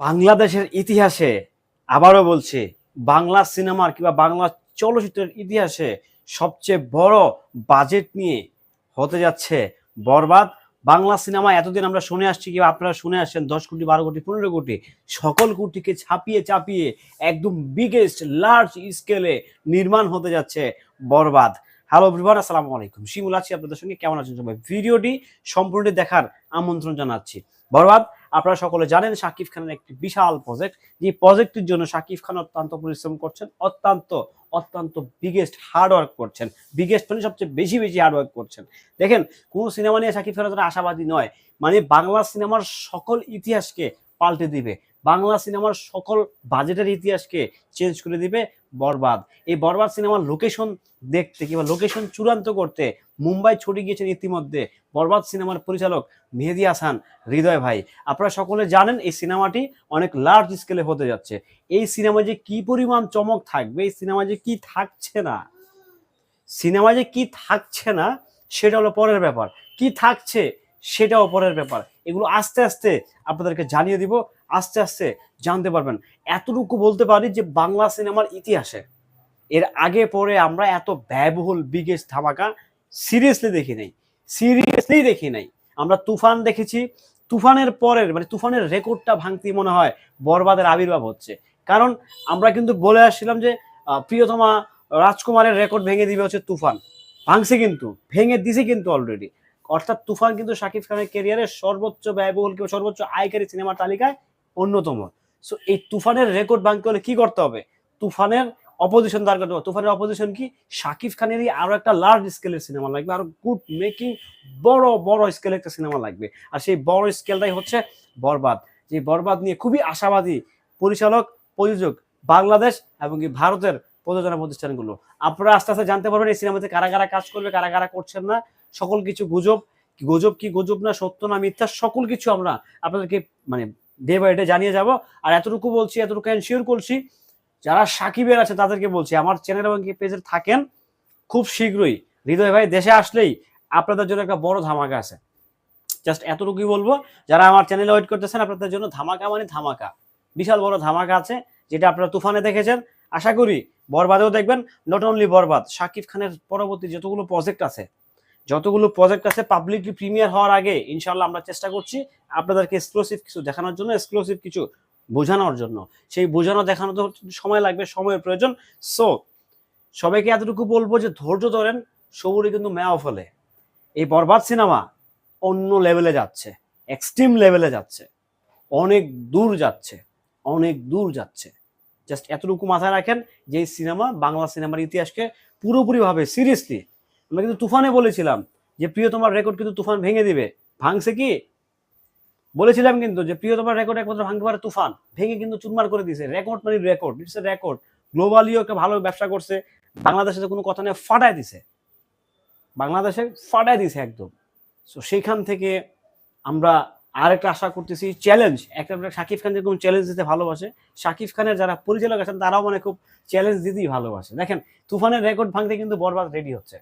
বাংলাদেশের ইতিহাসে আবারও বলছি, বাংলা সিনেমার কিংবা বাংলা চলচ্চিত্রের ইতিহাসে সবচেয়ে বড় বাজেট নিয়ে হতে যাচ্ছে বরবাদ। বাংলা সিনেমা এতদিন আমরা শুনে আসছি, কিংবা আপনারা শুনে আসছেন, দশ কোটি, বারো কোটি, পনেরো কোটি, সকল কোটিকে ছাপিয়ে চাপিয়ে একদম বিগেস্ট লার্জ স্কেলে নির্মাণ হতে যাচ্ছে বরবাদ। হ্যালো ব্রিভার আসসালামু আলাইকুম। শিমুল আছি আপনাদের সঙ্গে। কেমন আছেন সবাই? ভিডিওটি সম্পূর্ণ দেখার আমন্ত্রণ জানাচ্ছি। বরবাদ আপনারা সকলে জানেন শাকিব খানের একটি বিশাল প্রজেক্ট যে প্রজেক্টের জন্য শাকিব খান অত্যন্ত পরিশ্রম করছেন, অত্যন্ত অত্যন্ত বিগেস্ট হার্ড ওয়ার্ক করছেন। বিগেস্ট মানে সবচেয়ে বেশি বেশি হার্ড ওয়ার্ক করছেন। দেখেন, কোন সিনেমা নিয়ে শাকিব খানের আশাবাদী নয়। মানে বাংলা সিনেমার সকল ইতিহাসকে পাল্টে দিবে। বাংলা সিনেমার সকল বাজেটের ইতিহাসকে চেঞ্জ করে দিবে। বরবাদ। এই বরবাদ সিনেমার লোকেশন দেখতে কিংবা লোকেশন চূড়ান্ত করতে মুম্বাই ছুটে গিয়েছেন ইতিমধ্যে বরবাদ সিনেমার পরিচালক মেহেদি হাসান হৃদয় ভাই। আপনারা সকলে জানেন এই সিনেমাটি অনেক লার্জ স্কেলে হতে যাচ্ছে। এই সিনেমা যে কি পরিমাণ চমক থাকবে, এই সিনেমা যে কি থাকছে না সিনেমা যে কি থাকছে না, সেটা হলো পরের ব্যাপার। কি থাকছে সেটাও পরের ব্যাপার। এগুলো আস্তে আস্তে আপনাদেরকে জানিয়ে দিব, আস্তে আস্তে জানতে পারবেন। এতটুকু বলতে পারি যে বাংলা সিনেমার ইতিহাসে, এর আগে পরে আমরা এত ব্যয়বহুল বিগেস্ট ধামাকা সিরিয়াসলি দেখি নাই। সিরিয়াসলি দেখি নাই। আমরা তুফান দেখেছি। তুফানের পরের মানে তুফানের রেকর্ডটা ভাঙতেই মনে হয়, বরবাদের আবির্ভাব হচ্ছে। কারণ আমরা কিন্তু বলে আসছিলাম যে প্রিয়তমা রাজকুমারের রেকর্ড ভেঙে দিবে হচ্ছে তুফান। ভাঙছে কিন্তু, ভেঙে দিছে কিন্তু অলরেডি অর্থাৎ তুফান কিন্তু শাকিব খানের ক্যারিয়ারের সর্বোচ্চ ব্যয়বহুল কিংবা সর্বোচ্চ আয়কারী সিনেমার তালিকায় অন্যতম। সো এই তুফানের রেকর্ড ভাঙতে হলে কি করতে হবে? তুফানের অপোজিশন দাঁড় করতে হবে। তুফানের অপোজিশন কি? শাকিব খানেরই আরও একটা লার্জ স্কেলের সিনেমা লাগবে। আরও গুড মেকিং বড় বড় স্কেলের একটা সিনেমা লাগবে। আর সেই বড় স্কেলটাই হচ্ছে বরবাদ। যে বরবাদ নিয়ে খুবই আশাবাদী পরিচালক, প্রযোজক বাংলাদেশ এবং কি ভারতের প্রযোজনা প্রতিষ্ঠানগুলো। আপনারা আস্তে আস্তে জানতে পারবেন এই সিনেমাতে কারা কারা কাজ করবে, কারা কারা করছেন না। সকল কিছু গুজব গুজব কি গুজব না সত্য না মিথ্যা, সকল কিছু আমরা আপনাদেরকে মানে ডে বাই ডে জানিয়ে যাব। আর এতটুকু বলছি, এতটুকু এনশিওর করছি, যারা সাকিবের আছে তাদেরকে বলছি, আমার চ্যানেল এবং পেজে থাকেন খুব শীঘ্রই। হৃদয় ভাই, দেশে আসলেই আপনাদের জন্য একটা বড় ধামাকা আছে। জাস্ট এতটুকুই বলব, যারা আমার চ্যানেলে ওয়েট করতেছেন, আপনাদের জন্য ধামাকা মানে ধামাকা। বিশাল বড় ধামাকা আছে, যেটা আপনারা তুফানে দেখেছেন। আশা করি বরবাদেও দেখবেন নট অনলি বরবাদ শাকিব খানের পরবর্তী যতগুলো প্রজেক্ট আছে যতগুলো প্রজেক্ট আছে পাবলিকলি প্রিমিয়ার হওয়ার আগে ইনশাল্লাহ আমরা চেষ্টা করছি আপনাদেরকে এক্সক্লুসিভ কিছু দেখানোর জন্য এক্সক্লুসিভ কিছু বোঝানোর জন্য। সেই বোঝানো দেখানো তো সময় লাগবে, সময়ের প্রয়োজন। সো সবাইকে এতটুকু বলব যে ধৈর্য ধরেন, সবুরে কিন্তু মেয়াও ফলে। এই বরবাদ সিনেমা অন্য লেভেলে যাচ্ছে এক্সট্রিম লেভেলে যাচ্ছে। অনেক দূর যাচ্ছে, অনেক দূর যাচ্ছে। জাস্ট এতটুকু মাথায় রাখেন যে সিনেমা বাংলা সিনেমার ইতিহাসকে পুরোপুরিভাবে সিরিয়াসলি আমরা কিন্তু তুফানে বলেছিলাম যে, প্রিয়, তোমার রেকর্ড কিন্তু তুফান ভেঙে দিবে। ভাঙছে কি? বলেছিলাম কিন্তু যে, প্রিয়, তোমার রেকর্ড একমাত্র ভাঙতে পারে তুফান। ভেঙে কিন্তু চুরমার করে দিয়েছে। রেকর্ড মানে রেকর্ড ইটস এ রেকর্ড গ্লোবালিও একটা ভালো ব্যবসা করছে। বাংলাদেশে কোনো কথা নেই, ফাটায় দিছে। বাংলাদেশে ফাটায় দিছে একদম। সো সেইখান থেকে আমরা আরেকটা আশা করতেছি চ্যালেঞ্জ একটা একটা শাকিব খান যেরকম চ্যালেঞ্জ দিতে ভালোবাসে। শাকিব খানের যারা পরিচালক আছেন, তারাও মানে খুব চ্যালেঞ্জ দিতেই ভালোবাসে। দেখেন, তুফানের রেকর্ড ভাঙতে কিন্তু বরবাদ রেডি হচ্ছে।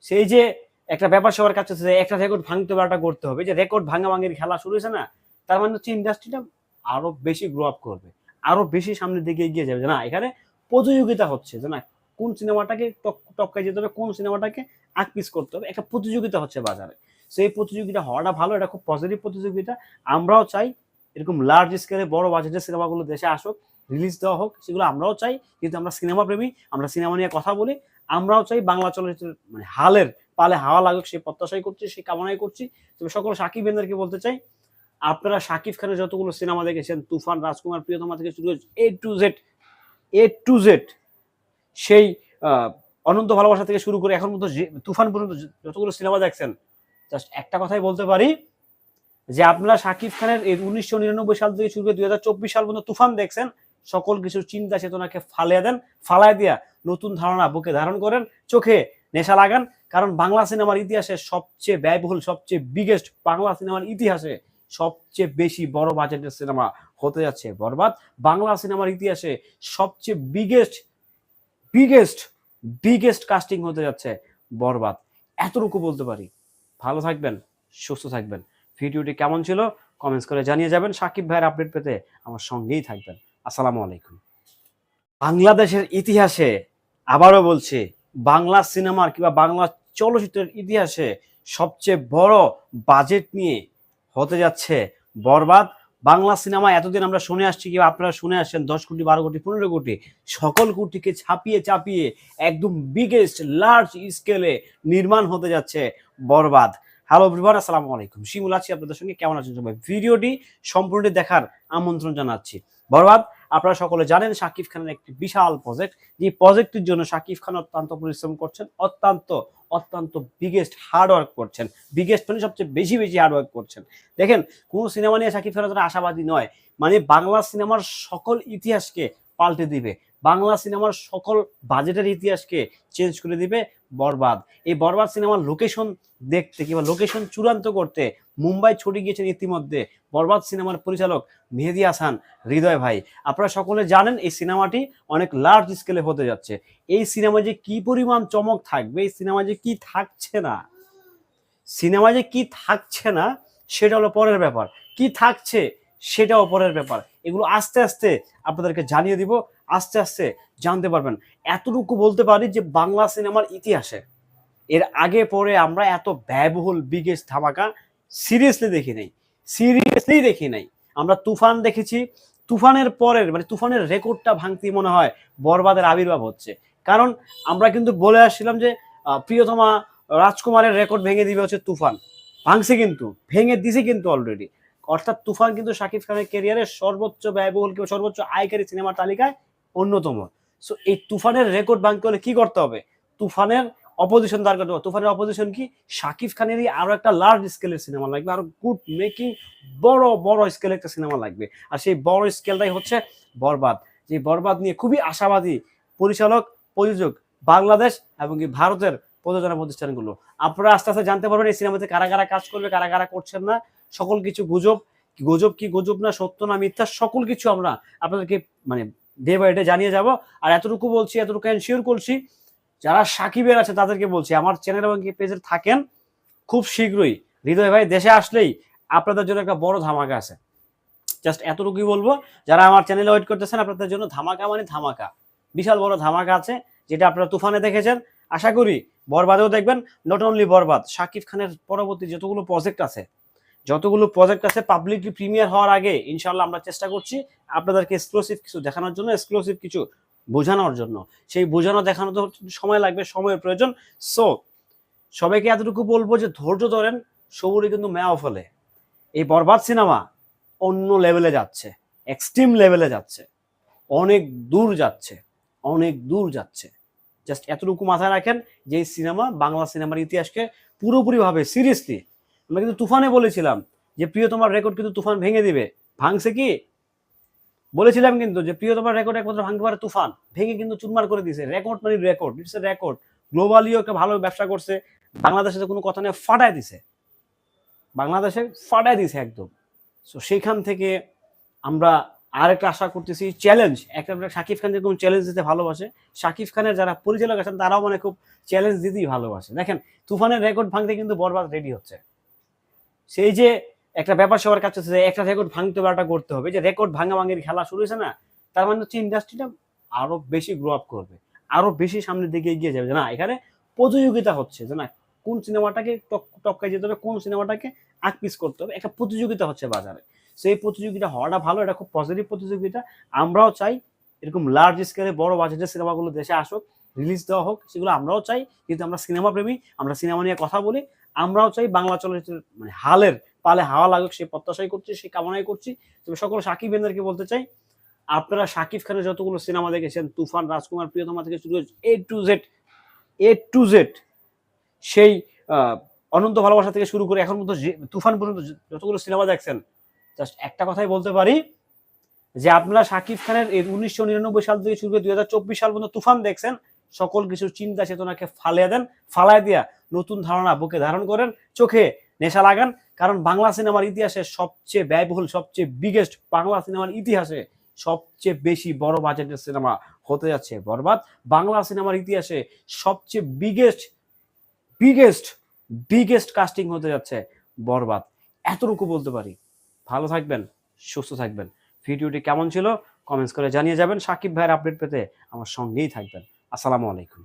সেই যে একটা ব্যাপার সবার কাছে যে একটা রেকর্ড ভাঙতে হবে একটা করতে হবে। যে রেকর্ড ভাঙা ভাঙের খেলা শুরু হয়েছে না, তার মানে হচ্ছে ইন্ডাস্ট্রিটা আরও বেশি গ্রো আপ করবে, আরও বেশি সামনের দিকে এগিয়ে যাবে। না, এখানে প্রতিযোগিতা হচ্ছে, যে না, কোন সিনেমাটাকে টক- টপকায় যেতে হবে, কোন সিনেমাটাকে আকপিস করতে হবে, একটা প্রতিযোগিতা হচ্ছে বাজারে। সেই প্রতিযোগিতা হওয়াটা ভালো, এটা খুব পজিটিভ প্রতিযোগিতা। আমরাও চাই এরকম লার্জ স্কেলে বড় বাজেটের সিনেমাগুলো দেশে আসুক রিলিজ দেওয়া হোক, সেগুলো আমরাও চাই। কিন্তু আমরা সিনেমা প্রেমী আমরা সিনেমা নিয়ে কথা বলি আমরাও চাই বাংলা চলচ্চিত্রের মানে হালের পালে হাওয়া লাগুক সেই প্রত্যাশাই করছি সেই কামনাই করছি। তবে সকল সাকিব বেন্দারকে বলতে চাই, আপনারা সাকিব খানের যতগুলো সিনেমা দেখেছেন, তুফান, রাজকুমার, প্রিয়তমা থেকে শুরু হয়েছে A to Z A to Z সেই অনন্ত ভালোবাসা থেকে শুরু করে এখন পর্যন্ত তুফান পর্যন্ত যতগুলো সিনেমা দেখছেন, জাস্ট একটা কথাই বলতে পারি, যে আপনারা সাকিব খানের উনিশশো নিরানব্বই সাল থেকে শুরু করে দুই হাজার চব্বিশ সাল পর্যন্ত তুফান দেখছেন সকল কিছুর চিন্তা চেতনাকে ফালিয়ে দেন, ফালায় দিয়া নতুন ধারণা বুকে ধারণ করেন, চোখে নেশা লাগান। কারণ বাংলা সিনেমার ইতিহাসে সবচেয়ে ব্যয়বহুল, সবচেয়ে বিগেস্ট বাংলা সিনেমার ইতিহাসে সবচেয়ে বেশি বড় বাজেটের সিনেমা হতে যাচ্ছে বরবাদ। বাংলা সিনেমার ইতিহাসে সবচেয়ে বিগেস্ট বিগেস্ট বিগেস্ট কাস্টিং হতে যাচ্ছে বরবাদ। এতটুকু বলতে পারি। ভালো থাকবেন, সুস্থ থাকবেন। ভিডিওটি কেমন ছিল? কমেন্টস করে জানিয়ে যাবেন। সাকিব ভাইয়ের আপডেট পেতে আমার সঙ্গেই থাকবেন। আসসালামু আলাইকুম। বাংলাদেশের ইতিহাসে আবারও বলছি, বাংলা সিনেমার কিংবা বাংলা চলচ্চিত্রের ইতিহাসে সবচেয়ে বড় বাজেট নিয়ে হতে যাচ্ছে বরবাদ। বাংলা সিনেমা এতদিন আমরা শুনে আসছি, কিংবা আপনারা শুনে আসছেন, দশ কোটি, বারো কোটি, পনেরো কোটি, সকল কোটিকে ছাপিয়ে চাপিয়ে একদম বিগেস্ট লার্জ স্কেলে নির্মাণ হতে যাচ্ছে বরবাদ। হ্যালো এভরিওয়ান আসসালামু আলাইকুম। শিমুল আছি আপনাদের সঙ্গে। কেমন আছেন সবাই? ভিডিওটি সম্পূর্ণ দেখার আমন্ত্রণ জানাচ্ছি। বরবাদ। আপনারা সকলে জানেন শাকিব খানের একটি বিশাল প্রজেক্ট যে প্রজেক্টের জন্য শাকিব খান অত্যন্ত পরিশ্রম করছেন, অত্যন্ত অত্যন্ত বিগেস্ট হার্ড ওয়ার্ক করছেন। বিগেস্ট মানে সবচেয়ে বেশি বেশি হার্ড ওয়ার্ক করছেন। দেখেন, কোন সিনেমা নিয়ে শাকিব খান এতটা আশাবাদী নয়। মানে বাংলা সিনেমার সকল ইতিহাসকে পাল্টে দিবে। বাংলা সিনেমার সকল বাজেটের ইতিহাসকে চেঞ্জ করে দিবে। বরবাদ। এই বরবাদ সিনেমার লোকেশন দেখতে কিংবা লোকেশন চূড়ান্ত করতে মুম্বাই ছুটে গিয়েছেন ইতিমধ্যে বরবাদ সিনেমার পরিচালক মেহেদি হাসান হৃদয় ভাই। আপনারা সকলে জানেন এই সিনেমাটি অনেক লার্জ স্কেলে হতে যাচ্ছে। এই সিনেমা যে কি পরিমাণ চমক থাকবে, এই সিনেমা যে কি থাকছে না, সিনেমা যে কি থাকছে না, সেটা হলো পরের ব্যাপার। কি থাকছে, সেটাও পরের ব্যাপার। এগুলো আস্তে আস্তে আপনাদেরকে জানিয়ে দিব, আস্তে আস্তে জানতে পারবেন। এতটুকু বলতে পারি যে বাংলা সিনেমার ইতিহাসে, এর আগে পরে আমরা এত ব্যয়বহুল বিগেস্ট ধামাকা সিরিয়াসলি দেখি নাই। সিরিয়াসলি দেখি নাই। আমরা তুফান দেখেছি। তুফানের পরের মানে তুফানের রেকর্ডটা ভাঙতে মনে হয়, বরবাদের আবির্ভাব হচ্ছে। কারণ আমরা কিন্তু বলে আসছিলাম যে প্রিয়তমা রাজকুমারের রেকর্ড ভেঙে দিবে হচ্ছে তুফান। ভাঙছে কিন্তু, ভেঙে দিছে কিন্তু অলরেডি অর্থাৎ তুফান কিন্তু শাকিব খানের কেরিয়ারের সর্বোচ্চ ব্যয়বহুল কিংবা সর্বোচ্চ আয়কারী সিনেমার তালিকায় অন্যতম। সো এই তুফানের রেকর্ড ভাঙতে হলে কি করতে হবে? তুফানের অপোজিশন দাঁড় করতে হবে। তুফানের অপোজিশন কি? শাকিব খানেরই আরও একটা লার্জ স্কেলের সিনেমা লাগবে। আরও গুড মেকিং বড় বড় স্কেলের একটা সিনেমা লাগবে। আর সেই বড় স্কেলটাই হচ্ছে বরবাদ। যে বরবাদ নিয়ে খুবই আশাবাদী পরিচালক, প্রযোজক বাংলাদেশ এবং কি ভারতের প্রযোজনা প্রতিষ্ঠানগুলো। আপনারা আস্তে আস্তে জানতে পারবেন এই সিনেমাতে কারা কারা কাজ করবে, কারা কারা করছেন না। সকল কিছু গুজব গুজব, কি গুজব না, সত্য না, মিথ্যা, সকল কিছু আমরা আপনাদেরকে মানে ডে বাই ডে জানিয়ে যাব। আর এতটুকু বলছি, এতটুকু এনশিওর করছি, যারা সাকিবের আছে তাদেরকে বলছি, আমার চ্যানেল এবং পেজে থাকেন, খুব শীঘ্রই। হৃদয় ভাই, দেশে আসলেই আপনাদের জন্য একটা বড় ধামাকা আছে। জাস্ট এতটুকুই বলব, যারা আমার চ্যানেলে ওয়েট করতেছেন, আপনাদের জন্য ধামাকা মানে ধামাকা। বিশাল বড় ধামাকা আছে, যেটা আপনারা তুফানে দেখেছেন। আশা করি বরবাদেও দেখবেন নট অনলি বরবাদ শাকিব খানের পরবর্তী যতগুলো প্রজেক্ট আছে যতগুলো প্রজেক্ট আছে পাবলিকলি প্রিমিয়ার হওয়ার আগে ইনশাল্লাহ আমরা চেষ্টা করছি আপনাদেরকে এক্সক্লুসিভ কিছু দেখানোর জন্য এক্সক্লুসিভ কিছু বোঝানোর জন্য। সেই বোঝানো দেখানো তো সময় লাগবে, সময়ের প্রয়োজন। সো সবাইকে এতটুকু বলব যে ধৈর্য ধরেন সবুরই কিন্তু মেয়াও ফলে এই বরবাদ সিনেমা অন্য লেভেলে যাচ্ছে এক্সট্রিম লেভেলে যাচ্ছে, অনেক দূর যাচ্ছে, অনেক দূর যাচ্ছে। জাস্ট এতটুকু মাথায় রাখেন যে সিনেমা বাংলা সিনেমার ইতিহাসকে পুরোপুরিভাবে সিরিয়াসলি আমরা কিন্তু তুফানে বলেছিলাম যে, প্রিয়, তোমার রেকর্ড কিন্তু তুফান ভেঙে দিবে। ভাঙছে কি? বলেছিলাম কিন্তু যে, প্রিয়, তোমার রেকর্ড একমাত্র ভাঙতে পারে তুফান। ভেঙে কিন্তু চুরমার করে দিয়েছে। রেকর্ড মানে রেকর্ড ইটস এ রেকর্ড গ্লোবালিও একটা ভালো ব্যবসা করছে। বাংলাদেশে তো কোনো কথা নেই, ফাটায় দিছে। বাংলাদেশে ফাটায় দিছে একদম। সো সেইখান থেকে আমরা আরেকটা আশা করতেছি চ্যালেঞ্জ একটা শাকিব খান যেরকম চ্যালেঞ্জ দিতে ভালোবাসে। শাকিব খানের যারা পরিচালক আছেন, তারাও মানে খুব চ্যালেঞ্জ দিতেই ভালোবাসে। দেখেন, তুফানের রেকর্ড ভাঙতে কিন্তু বরবাদ রেডি হচ্ছে। সেই যে একটা ব্যাপার সবার কাছে হচ্ছে একটা রেকর্ড ভাঙতে হবে করতে হবে। যে রেকর্ড ভাঙা ভাঙের খেলা শুরু হয়েছে না, তার মানে হচ্ছে ইন্ডাস্ট্রিটা আরও বেশি গ্রো আপ করবে, আরও বেশি সামনের দিকে এগিয়ে যাবে। না, এখানে প্রতিযোগিতা হচ্ছে, যে না, কোন সিনেমাটাকে টক- টপকায় যেতে হবে, কোন সিনেমাটাকে আকপিস করতে হবে, একটা প্রতিযোগিতা হচ্ছে বাজারে। সেই প্রতিযোগিতা হওয়াটা ভালো, এটা খুব পজিটিভ প্রতিযোগিতা। আমরাও চাই এরকম লার্জ স্কেলে বড় বাজেটের সিনেমাগুলো দেশে আসুক রিলিজ দেওয়া হোক, সেগুলো আমরাও চাই। কিন্তু আমরা সিনেমা প্রেমী আমরা সিনেমা নিয়ে কথা বলি আমরাও চাই বাংলা চলচ্চিত্র মানে হালের পালে হাওয়া লাগুক সেই প্রত্যাশাই করছি সেই কামনাই করছি। তবে সকল সাকিব বেন্দারকে বলতে চাই, আপনারা শাকিব খানের যতগুলো সিনেমা দেখেছেন, তুফান, রাজকুমার, প্রিয়তমা থেকে শুরু করে A to Z A to Z সেই অনন্ত ভালোবাসা থেকে শুরু করে এখন পর্যন্ত তুফান পর্যন্ত যতগুলো সিনেমা দেখছেন, জাস্ট একটা কথাই বলতে পারি, যে আপনারা শাকিব খানের উনিশশো নিরানব্বই সাল থেকে শুরু করে দুই হাজার চব্বিশ সাল পর্যন্ত তুফান দেখছেন সকল কিছু চিন্তা চেতনাকে ফালিয়ে দেন, ফালায় দিয়া নতুন ধারণা বুকে ধারণ করেন, চোখে নেশা লাগান। কারণ বাংলা সিনেমার ইতিহাসে সবচেয়ে ব্যয়বহুল, সবচেয়ে বিগেস্ট বাংলা সিনেমার ইতিহাসে সবচেয়ে বেশি বড় বাজেটের সিনেমা হতে যাচ্ছে বরবাদ। বাংলা সিনেমার ইতিহাসে সবচেয়ে বিগেস্ট বিগেস্ট বিগেস্ট কাস্টিং হতে যাচ্ছে বরবাদ। এতটুকু বলতে পারি। ভালো থাকবেন, সুস্থ থাকবেন। ভিডিওটি কেমন ছিল কমেন্টস করে জানিয়ে যাবেন। সাকিব ভাইয়ের আপডেট পেতে আমার সঙ্গেই থাকবেন। আসসালামু আলাইকুম